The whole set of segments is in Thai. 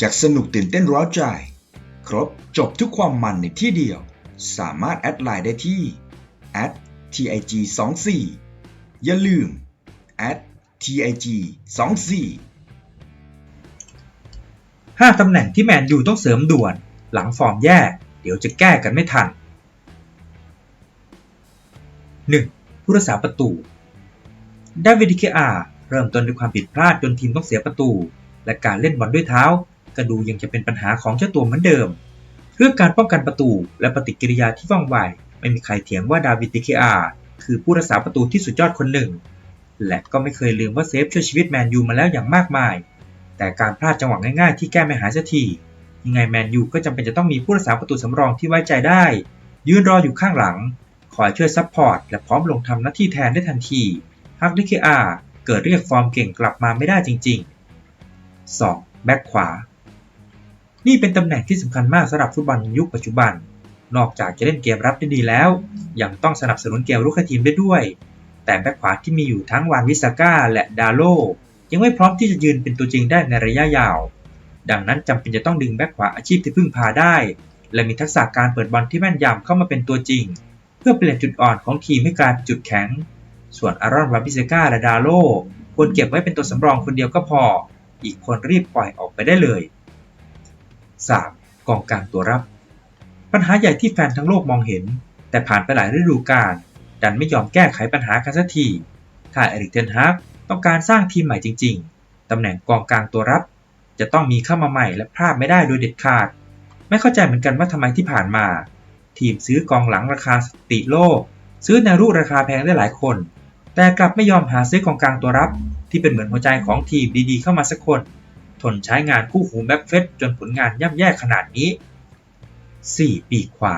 จากสนุกตื่นเต้นร้าวใจ ครบจบทุกความมันในที่เดียว สามารถแอดไลน์ได้ที่ @tig 2 4อย่าลืม @tig 2 4 5ตำแหน่งที่แมนยูต้องเสริมด่วน หลังฟอร์มแย่ เดี๋ยวจะแก้กันไม่ทัน 1. ผู้รักษาประตูดาวิดดิเคอาเริ่มต้นด้วยความผิดพลาดจนทีมต้องเสียประตู และการเล่นบอลด้วยเท้า ก็ดูยังจะเป็นปัญหาของเจ้าตัวเหมือนเดิม เรื่องการป้องกันประตูและปฏิกิริยาที่ว่องไว ไม่มีใครเถียงว่าดาวิดดิเคอาคือผู้รักษาประตูที่สุดยอดคนหนึ่ง และก็ไม่เคยลืมว่าเซฟช่วยชีวิตแมนยูมาแล้วอย่างมากมาย แต่การพลาดจังหวะง่ายๆที่แก้ไม่หายสักทียังไงแมนยูก็จำเป็นจะต้องมีผู้รักษาประตูสำรองที่ไว้ใจได้ ยืนรออยู่ข้างหลัง คอยช่วยซัพพอร์ตและพร้อมลงทำหน้าที่แทนได้ทันทีหากดิเคอาเกิดเรียกฟอร์มเก่งกลับมาไม่ได้จริง ๆ 2. แบ็คขวา นี่เป็นตำแหน่งที่สำคัญมากสำหรับฟุตบอลยุคปัจจุบัน นอกจากจะเล่นเกมรับได้ดีแล้ว ยังต้องสนับสนุนเกมรุกให้ทีมได้ด้วย แต่แบ็คขวาที่มีอยู่ทั้งวานวิสาก้าและดาโลยังไม่พร้อมที่จะยืนเป็นตัวจริงได้ในระยะยาว ดังนั้นจำเป็นจะต้องดึงแบ็คขวาอาชีพที่พึ่งพาได้ และมีทักษะการเปิดบอลที่แม่นยำเข้ามาเป็นตัวจริง เพื่อเปลี่ยนจุดอ่อนของทีมให้กลายเป็นจุดแข็ง ส่วนอารอนวาบิเซกาและดาโลควรเก็บไว้เป็นตัวสำรองคนเดียวก็พอ อีกคนรีบปล่อยออกไปได้เลย 3. กองกลางตัวรับ ปัญหาใหญ่ที่แฟนทั้งโลกมองเห็น แต่ผ่านไปหลายฤดูกาลดันไม่ยอมแก้ไขปัญหากันสักที ถ้าเอริกเทนฮากต้องการสร้างทีมใหม่จริง ๆ ตำแหน่งกองกลางตัวรับ จะต้องมีเข้ามาใหม่และพลาดไม่ได้โดยเด็ดขาด ไม่เข้าใจเหมือนกันว่าทำไมที่ผ่านมา ทีมซื้อกองหลังราคาสติโลก ซื้อแนรุกราคาแพงได้หลายคน แต่กลับไม่ยอมหาซื้อกองกลางตัวรับ ที่เป็นเหมือนหัวใจของทีมดีๆ เข้ามาสักคน ทนใช้งานคู่หูแบ็กเฟสจนผลงานย่ำแย่ขนาดนี้ 4. ปีขวา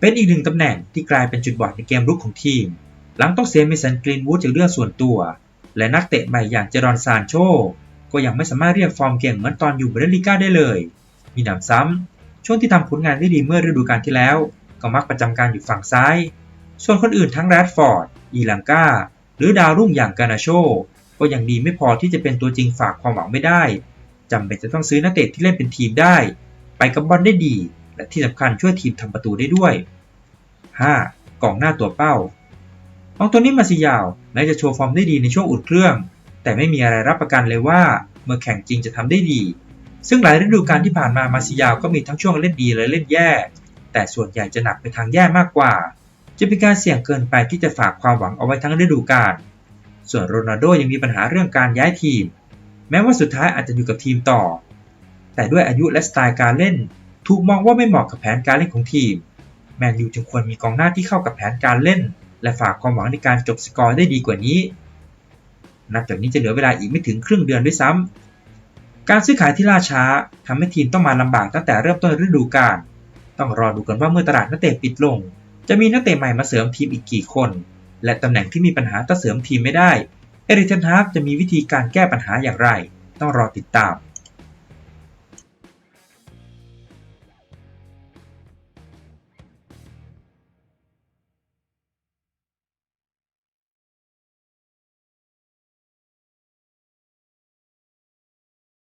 เป็นอีกหนึ่งตำแหน่งที่กลายเป็นจุดบอดในเกมรุกของทีม หลังต้องเสียเมสันกรีนวูดจากเรื่องส่วนตัว และนักเตะใหม่อย่างเจรอนซานโช ก็ยังไม่สามารถเรียกฟอร์มเก่งเหมือนตอนอยู่บเดลิก้าได้เลย มีหนำซ้ำช่วงที่ทำผลงานได้ดีเมื่อฤดูกาลที่แล้ว ก็มักประจำการอยู่ฝั่งซ้าย ส่วนคนอื่นทั้งแรดฟอร์ด อีลังกาหรือดาวรุ่งอย่างกานาโช ก็ยังดีไม่พอที่จะเป็นตัวจริงฝากความหวังไม่ได้จำเป็นจะต้องซื้อนักเตะที่เล่นเป็นทีมได้ ไปกับบอลได้ดี และที่สำคัญช่วยทีมทำประตูได้ด้วย 5. กองหน้าตัวเป้าอองตัวนี้มาซิยาวแม้จะโชว์ฟอร์มได้ดีในช่วงอุ่นเครื่อง แต่ไม่มีอะไรรับประกันเลยว่า เมื่อแข่งจริงจะทำได้ดี ซึ่งหลายฤดูกาลที่ผ่านมามาซิยาวก็มีทั้งช่วงเล่นดีและเล่นแย่ แต่ส่วนใหญ่จะหนักไปทางแย่มากกว่า จะเป็นการเสี่ยงเกินไปที่จะฝากความหวังเอาไว้ทั้งฤดูกาล ส่วนโรนัลโดยังมีปัญหาเรื่องการย้ายทีม แม้ว่าสุดท้ายอาจจะอยู่กับทีมต่อ แต่ด้วยอายุและสไตล์การเล่น ถูกมองว่าไม่เหมาะกับแผนการเล่นของทีม แมนยูจึงควรมีกองหน้าที่เข้ากับแผนการเล่น และฝากความหวังในการจบสกอร์ได้ดีกว่านี้นับจากนี้จะเหลือเวลาอีกไม่ถึงครึ่งเดือนด้วยซ้ำการซื้อขายที่ล่าช้าทำให้ทีมต้องมาลำบากตั้งแต่เริ่มต้นฤดูกาล ต้องรอดูกันว่าเมื่อตลาดนักเตะปิดลง จะมีนักเตะใหม่มาเสริมทีมอีกกี่คน และตำแหน่งที่มีปัญหาต่อเสริมทีมไม่ได้ เอริกเทนฮากจะมีวิธีการแก้ปัญหาอย่างไร ต้องรอติดตาม